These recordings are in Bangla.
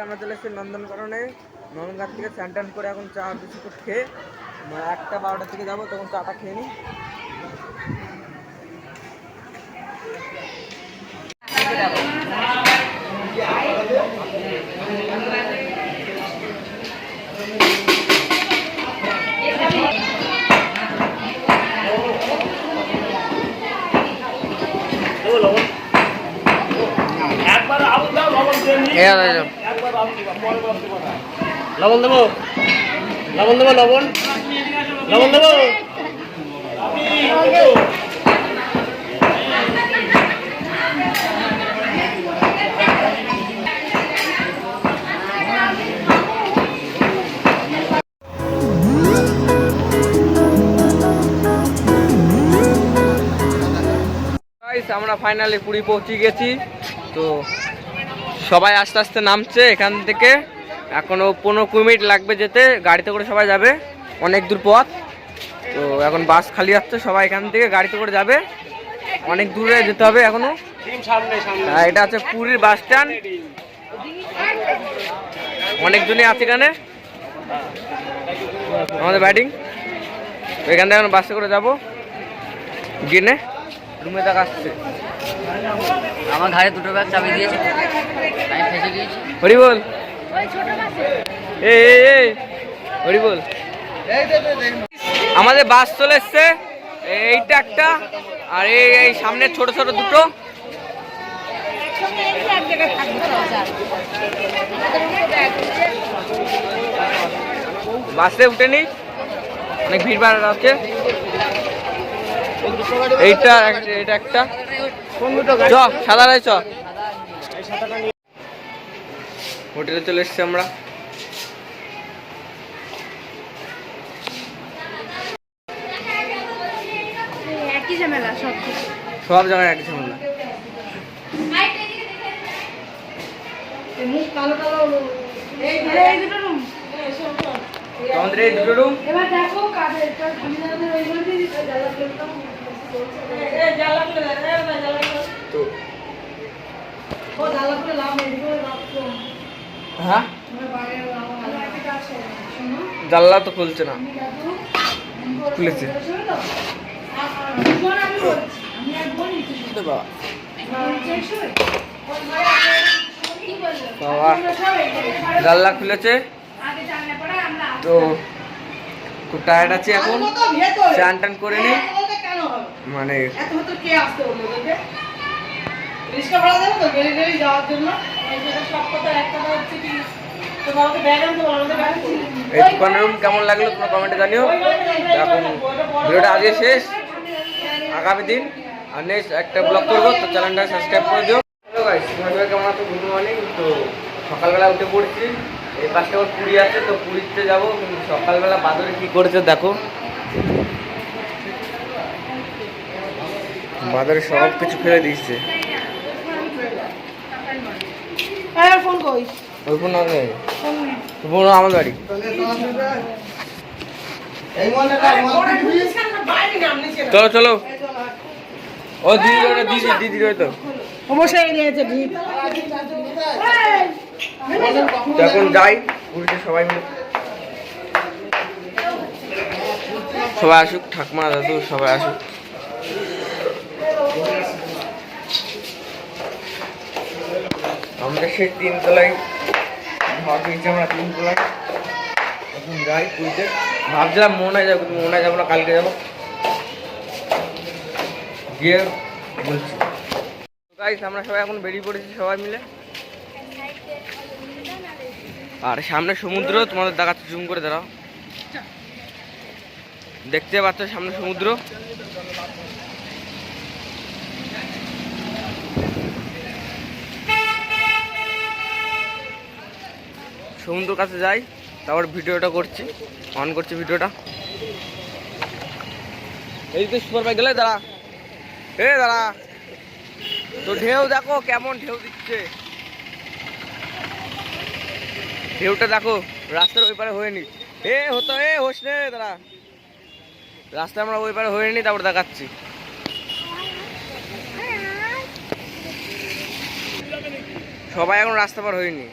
আমরা চলে এসেছি নন্দনকাননে নন্দনকান থেকে স্নান টান করে এখন চা বিস্কুট খেয়ে মানে একটা বারোটার থেকে যাব তখন চাটা খেয়ে নিই। লবণ দেবো? লবণ দেবো লবণ? লবণ দেবো? আমরা ফাইনালি পুরী পৌঁছে গেছি। তো সবাই আস্তে আস্তে নামছে এখান থেকে। এখনও পনেরো কুড়ি মিনিট লাগবে যেতে, গাড়িতে করে সবাই যাবে। অনেক দূর পথ। তো এখন বাস খালি আসছে সবাই এখান থেকে গাড়িতে করে যাবে। অনেক দূরে যেতে হবে এখনও। সামনে এটা হচ্ছে পুরীর বাস স্ট্যান্ড। অনেকজনই আছে এখানে। আমাদের ব্যাটিং। এখান থেকে এখন বাসে করে যাব। গিয়ে রুমে দেখা আসছে। আমার ঘাড়ে দুটো ব্যাগ চাবি দিয়েছে। আমি ফেসে গিয়েছি। হরি বল। এই হরি বল। আমাদের বাস চলে এসছে। এইটা একটা আর এই এই সামনে ছোট ছোট দুটো। বাসে উঠে নি। অনেক ভিড় ভাড় আছে এইটা এটা একটা। চ সাদা রায় চ। হোটেলে চলে এসছি আমরা। সব সব জায়গায় একই ঝামেলা। মুখ কালো কালো এই দুটো রুম তো আমাদের এই দুটো রুম এবার দেখো কাদের ওইগুলো দিয়ে জ্বালা তো ও জ্বালা করে লাভ নেই এদিকে লাভ কম হ্যাঁ? জানলা তো খুলছে না। খুলেছে বাবা। জানলা খুলেছে আগে জানলে পরে আমরা তো খুব টায়ার্ড আছি এখন। চান টান করে নি। মানে যাওয়ার জন্য? এই রুম কেমন লাগল তোমরা কমেন্টে জানিও। তো এখন ভিডিওটা আজকে শেষ। আগামী দিন আর নেক্সট একটা ব্লগ করব তো চ্যানেলটা সাবস্ক্রাইব করে দিও। হ্যালো গাইস তোমরা কেমন আছো? গুড মর্নিং তো সকালবেলা উঠে পড়ছি। এই পাশে ওর পুরী আছে তো পুরীতে যাব। কিন্তু সকালবেলা বাদরে কি করেছে দেখো। বাদরে সব কিছু ফেলে দিয়েছে। হ্যাঁ ফোন কই ফোন আমার বাড়ি চলো চলো। ও দিদি দিদি দিদি ওই তো অবশ্যই নিয়েছে ভিড়। তো এখন যাই পুরীতে সবাই মিলে। সবাই আসুক ঠাকুমা দাদু সবাই আসুক। আমাদের সেই তিনতলায় ঘর আমরা তিনতলায় এখন যাই পুরীতে ভাবছিলাম মনে যাব কিন্তু মনে যাব না কালকে যাব। গিয়ে বলছি। গাইস আমরা সবাই এখন বেরিয়ে পড়েছি সবাই মিলে। আর সামনে সমুদ্র, তোমাদের দেখাচ্ছে জুম করে দাঁড়াও। দেখতে পাচ্ছ সামনে সমুদ্র? সমুদ্র কাছে যাই, তারপর ভিডিওটা করছি অন করছি ভিডিওটা। এই তো সুপার বাইক গেলে, দাঁড়া। এ, দাঁড়া। তো ঢেউ দেখো, কেমন ঢেউ দিচ্ছে। ঢেউটা দেখো, রাস্তার ওই পারে হয়ে নি এ হতো, এ হোস নে দাঁড়া। রাস্তা আমরা ওই পারে হয়ে নি তারপর দেখাচ্ছি। সবাই এখন রাস্তা পার হয়নি।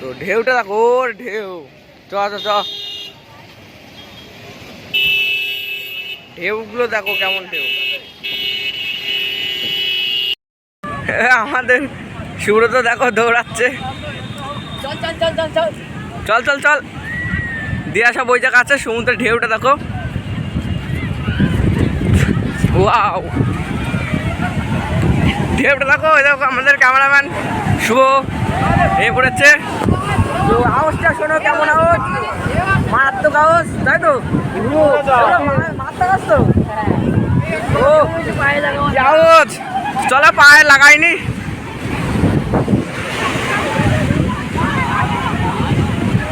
তো ঢেউটা দেখো, ওর ঢেউ। চ চ ঢেউগুলো দেখো কেমন ঢেউ। আমাদের সুব্রত দেখো দৌড়াচ্ছে। চল চল চল চল চল। চল চল চল। দিয়ে আসা বই জায়গা আছে সমুদ্রের ঢেউটা দেখো। ওয়াও। ঢেউটা দেখো ওই দেখো আমাদের ক্যামেরাম্যান শুভ এ পড়েছে। তো আওয়াজটা শোনো কেমন আওয়াজ? মারাত্মক আওয়াজ তাই তো? মারাত্মক আওয়াজ তো। ও কি আওয়াজ? চলো পায়ে লাগাইনি।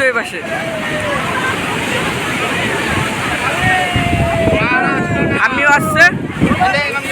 হচ্ছে ওই পাশে আমিও আসছে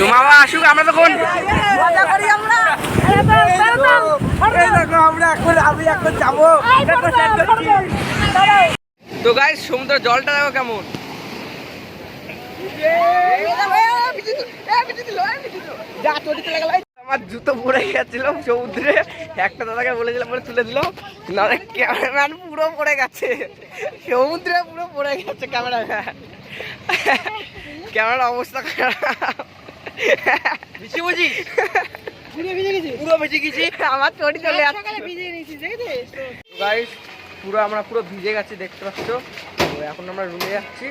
তোমাও আসুক আমরা তখন তো গাই সমুদ্র জলটা দেখো কেমন আমার জুতো পড়ে গেছিল সমুদ্রে। একটা দাদাকে বলেছিলাম বলে তুলে দিল। নাহলে ক্যামেরাম্যান পুরো পড়ে গেছে। সমুদ্রে পুরো পড়ে গেছে ক্যামেরাম্যান। ক্যামেরার অবস্থা খারাপ। পুরো গেছি। আমার চটি চলে গাইস পুরো আমরা পুরো ভিজে গেছি দেখতে পাচ্ছ? তো এখন আমরা রুমে যাচ্ছি।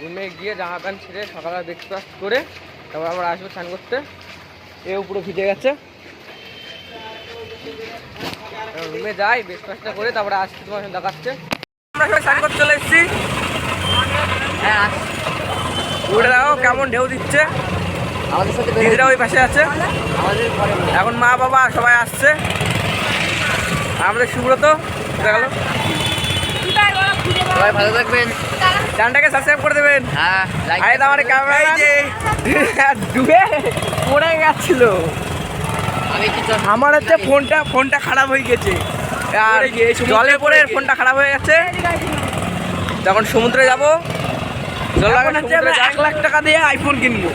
রুমে গিয়ে জামা প্যান্ট ছেড়ে ব্রেকফাস্ট করে তারপর আমরা আসব স্নান করতে। এও পুরো ভিজে গেছে। রুমে যাই ব্রেকফাস্টটা করে তারপরে আসছি তোমার সঙ্গে দেখাচ্ছে। আমরা সবাই স্নান করতে চলে এসেছি। হ্যাঁ উঠে দেখো কেমন ঢেউ দিচ্ছে। আমাদের সাথে দিদিরা ওই পাশে আছে। আমাদের এখন মা বাবা সবাই আসছে। আমাদের সুব্রত দেখা গেল। সবাই ভালো থাকবেন। চ্যানেলটাকে সাবস্ক্রাইব করে দেবেন। হ্যাঁ লাইক আমার ক্যামেরা ডুবে পড়ে গেছিল। আমার হচ্ছে ফোনটা ফোনটা খারাপ হয়ে গেছে। আর জলে পড়ে ফোনটা খারাপ হয়ে গেছে। তখন সমুদ্রে যাব জল এক লাখ টাকা দিয়ে আইফোন কিনবো।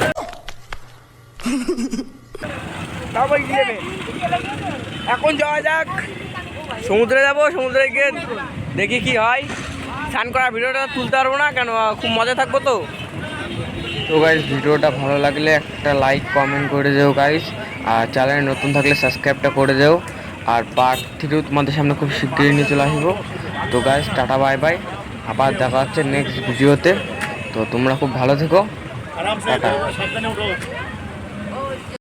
তারপর গিয়ে নে। এখন যাওয়া যাক। সমুদ্রে যাব সমুদ্রে গিয়ে দেখি কি হয়। স্নান করা ভিডিওটা তুলতে পারব না কেন খুব মজা থাকব তো। তো গাইস ভিডিওটা ভালো লাগলে একটা লাইক কমেন্ট করে দেও গাইস আর চ্যানেলে নতুন থাকলে সাবস্ক্রাইবটা করে দেও আর পার্ট থ্রিও তোমাদের সামনে খুব শিগগিরই নিয়ে চলে আসব। তো গাইস টাটা বাই বাই আবার দেখা হচ্ছে নেক্সট ভিডিওতে তো তোমরা খুব ভালো থেকো। আরামসে টাটা।